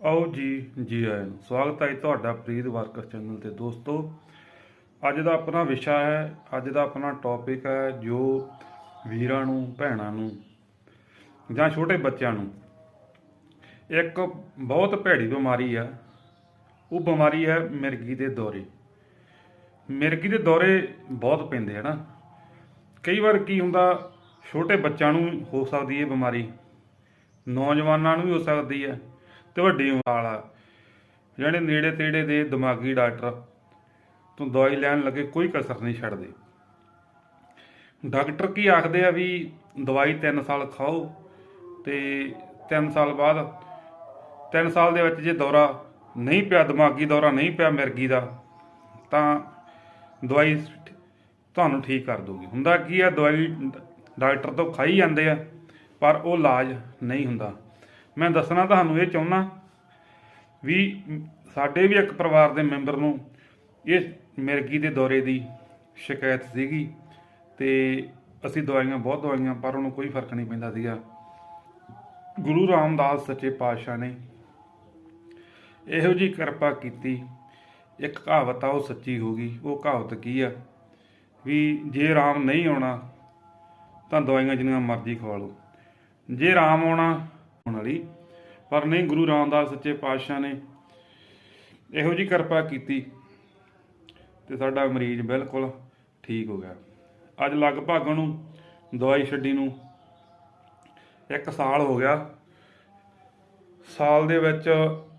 ਆਓ ਜੀ ਜੀ ਆਇਆਂ ਨੂੰ। ਸਵਾਗਤ ਹੈ ਜੀ ਤੁਹਾਡਾ ਪ੍ਰੀਤ ਵਰਕਰ ਚੈਨਲ ਤੇ। ਦੋਸਤੋ, ਅੱਜ ਦਾ ਆਪਣਾ ਵਿਸ਼ਾ ਹੈ, ਅੱਜ ਦਾ ਆਪਣਾ ਟੌਪਿਕ ਹੈ ਜੋ ਵੀਰਾਂ ਨੂੰ, ਭੈਣਾਂ ਨੂੰ ਜਾਂ ਛੋਟੇ ਬੱਚਿਆਂ ਨੂੰ ਇੱਕ ਬਹੁਤ ਭੈੜੀ ਬਿਮਾਰੀ ਆ। ਉਹ ਬਿਮਾਰੀ ਹੈ ਮਿਰਗੀ ਦੇ ਦੌਰੇ। ਮਿਰਗੀ ਦੇ ਦੌਰੇ ਬਹੁਤ ਪੈਂਦੇ ਆ ਨਾ। ਕਈ ਵਾਰ ਕੀ ਹੁੰਦਾ, ਛੋਟੇ ਬੱਚਿਆਂ ਨੂੰ ਹੋ ਸਕਦੀ ਹੈ ਬਿਮਾਰੀ, ਨੌਜਵਾਨਾਂ ਨੂੰ ਵੀ ਹੋ ਸਕਦੀ ਹੈ ਤੇ ਵੱਡੀ ਉਮਰ ਵਾਲਾ ਜਿਹੜੇ ਨੇੜੇ ਤੇੜੇ ਦੇ ਦਿਮਾਗੀ ਡਾਕਟਰ ਤੋਂ ਦਵਾਈ ਲੈਣ ਲੱਗੇ ਕੋਈ ਕਸਰ ਨਹੀਂ ਛੱਡਦੇ। ਡਾਕਟਰ ਕੀ ਆਖਦੇ ਆ ਵੀ ਦਵਾਈ 3 ਸਾਲ ਖਾਓ ਤੇ 3 ਸਾਲ ਬਾਅਦ 3 ਸਾਲ ਦੇ ਵਿੱਚ ਜੇ ਦੌਰਾ ਨਹੀਂ ਪਿਆ, ਦਿਮਾਗੀ ਦੌਰਾ ਨਹੀਂ ਪਿਆ ਮਿਰਗੀ ਦਾ, ਤਾਂ ਦਵਾਈ ਤੁਹਾਨੂੰ ਠੀਕ ਕਰ ਦੂਗੀ ਹੁੰਦਾ ਕੀ ਆ, ਦਵਾਈ ਡਾਕਟਰ ਤੋਂ ਖਾਈ ਜਾਂਦੇ ਆ, ਪਰ ਉਹ ਇਲਾਜ ਨਹੀਂ ਹੁੰਦਾ। ਮੈਂ ਦੱਸਣਾ ਤੁਹਾਨੂੰ ਇਹ ਚਾਹੁੰਦਾ ਵੀ ਸਾਡੇ ਵੀ ਇੱਕ ਪਰਿਵਾਰ ਦੇ ਮੈਂਬਰ ਨੂੰ ਇਹ ਮਿਰਗੀ ਦੇ ਦੌਰੇ ਦੀ ਸ਼ਿਕਾਇਤ ਸੀਗੀ ਤੇ ਅਸੀਂ ਦਵਾਈਆਂ, ਬਹੁਤ ਦਵਾਈਆਂ, ਪਰ ਉਹਨੂੰ ਕੋਈ ਫ਼ਰਕ ਨਹੀਂ ਪੈਂਦਾ ਸੀਗਾ। ਗੁਰੂ ਰਾਮਦਾਸ ਸੱਚੇ ਪਾਤਸ਼ਾਹ ਨੇ ਇਹੋ ਜੀ ਕਿਰਪਾ ਕੀਤੀ। ਇੱਕ ਕਹਾਵਤ ਆ, ਉਹ ਸੱਚੀ ਹੋ ਗਈ। ਉਹ ਕਹਾਵਤ ਕੀ ਆ? ਵੀ ਜੇ ਰਾਮ ਨਹੀਂ ਆਉਣਾ, ਤਾਂ ਦਵਾਈਆਂ ਜਿੰਨੀਆਂ ਮਰਜ਼ੀ ਖਵਾ ਲਓ। ਜੇ ਰਾਮ ਆਉਣਾ ਹੋਣ ਵਾਲੀ। ਪਰ ਨਹੀਂ, ਗੁਰੂ ਰਾਮਦਾਸ ਸੱਚੇ ਪਾਤਸ਼ਾਹ ਨੇ ਇਹੋ ਜੀ ਕਿਰਪਾ ਕੀਤੀ ਤੇ ਸਾਡਾ ਮਰੀਜ਼ ਬਿਲਕੁਲ ਠੀਕ ਹੋ ਗਿਆ। ਅੱਜ ਲਗਭਗ ਉਹਨੂੰ ਦਵਾਈ ਛੱਡੀ ਨੂੰ ਇੱਕ ਸਾਲ ਹੋ ਗਿਆ। ਸਾਲ ਦੇ ਵਿੱਚ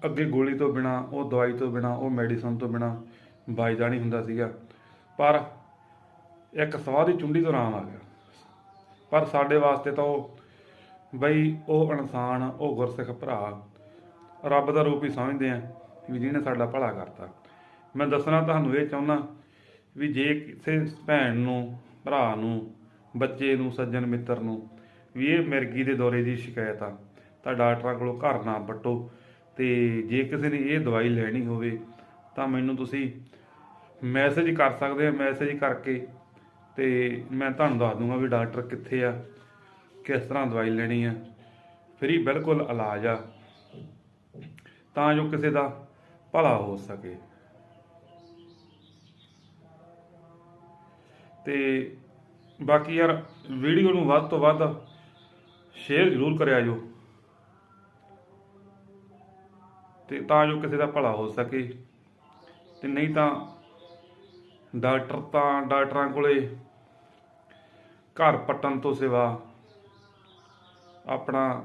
ਅੱਗੇ ਗੋਲੀ ਤੋਂ ਬਿਨਾ, ਉਹ ਦਵਾਈ ਤੋਂ ਬਿਨਾ, ਉਹ ਮੈਡੀਸਨ ਤੋਂ ਬਿਨਾ ਬਾਈਦਾ ਨਹੀਂ ਹੁੰਦਾ ਸੀਗਾ। ਪਰ ਇੱਕ ਸਵਾਹ ਦੀ ਚੁੰਡੀ ਤੋਂ ਆਰਾਮ ਆ ਗਿਆ। ਪਰ ਸਾਡੇ ਵਾਸਤੇ ਤਾਂ ਉਹ ਬਈ ਉਹ ਇਨਸਾਨ, ਉਹ ਗੁਰਸਿੱਖ ਭਰਾ ਰੱਬ ਦਾ ਰੂਪ ਹੀ ਸਮਝਦੇ ਆ ਵੀ ਜਿਹਨੇ ਸਾਡਾ ਭਲਾ ਕਰਤਾ। ਮੈਂ ਦੱਸਣਾ ਤੁਹਾਨੂੰ ਇਹ ਚਾਹੁੰਦਾ ਵੀ ਜੇ ਕਿਸੇ ਭੈਣ ਨੂੰ, ਭਰਾ ਨੂੰ, ਬੱਚੇ ਨੂੰ, ਸੱਜਣ ਮਿੱਤਰ ਨੂੰ ਵੀ ਇਹ ਮਿਰਗੀ ਦੇ ਦੌਰੇ ਦੀ ਸ਼ਿਕਾਇਤ ਆ, ਤਾਂ ਡਾਕਟਰਾਂ ਕੋਲੋਂ ਘਰ ਨਾ ਵੱਟੋ ਤੇ ਜੇ ਕਿਸੇ ਨੇ ਇਹ ਦਵਾਈ ਲੈਣੀ ਹੋਵੇ ਤਾਂ ਮੈਨੂੰ ਤੁਸੀਂ ਮੈਸੇਜ ਕਰ ਸਕਦੇ ਆ, ਮੈਸੇਜ ਕਰਕੇ ਤੇ ਮੈਂ ਤੁਹਾਨੂੰ ਦੱਸ ਦੂੰਗਾ ਵੀ ਡਾਕਟਰ ਕਿੱਥੇ ਆ। ਕਿਸ ਤਰ੍ਹਾਂ ਦਵਾਈ ਲੈਣੀ ਹੈ ਫ੍ਰੀ ਬਿਲਕੁਲ ਇਲਾਜ ਆ। ਤਾਂ ਜੋ ਕਿਸੇ ਦਾ ਭਲਾ ਹੋ ਸਕੇ। ਤੇ ਬਾਕੀ ਯਾਰ, ਵੀਡੀਓ ਨੂੰ ਵੱਧ ਤੋਂ ਵੱਧ ਸ਼ੇਅਰ ਜ਼ਰੂਰ ਕਰਿਆ ਜੋ। ਤੇ ਤਾਂ ਜੋ ਕਿਸੇ ਦਾ ਭਲਾ ਹੋ ਸਕੇ। ਤੇ ਨਹੀਂ ਤਾਂ ਡਾਕਟਰ ਤਾਂ ਡਾਕਟਰਾਂ ਕੋਲੇ ਘਰ ਪੱਟਣ ਤੋਂ ਸਿਵਾ ਆਪਣਾ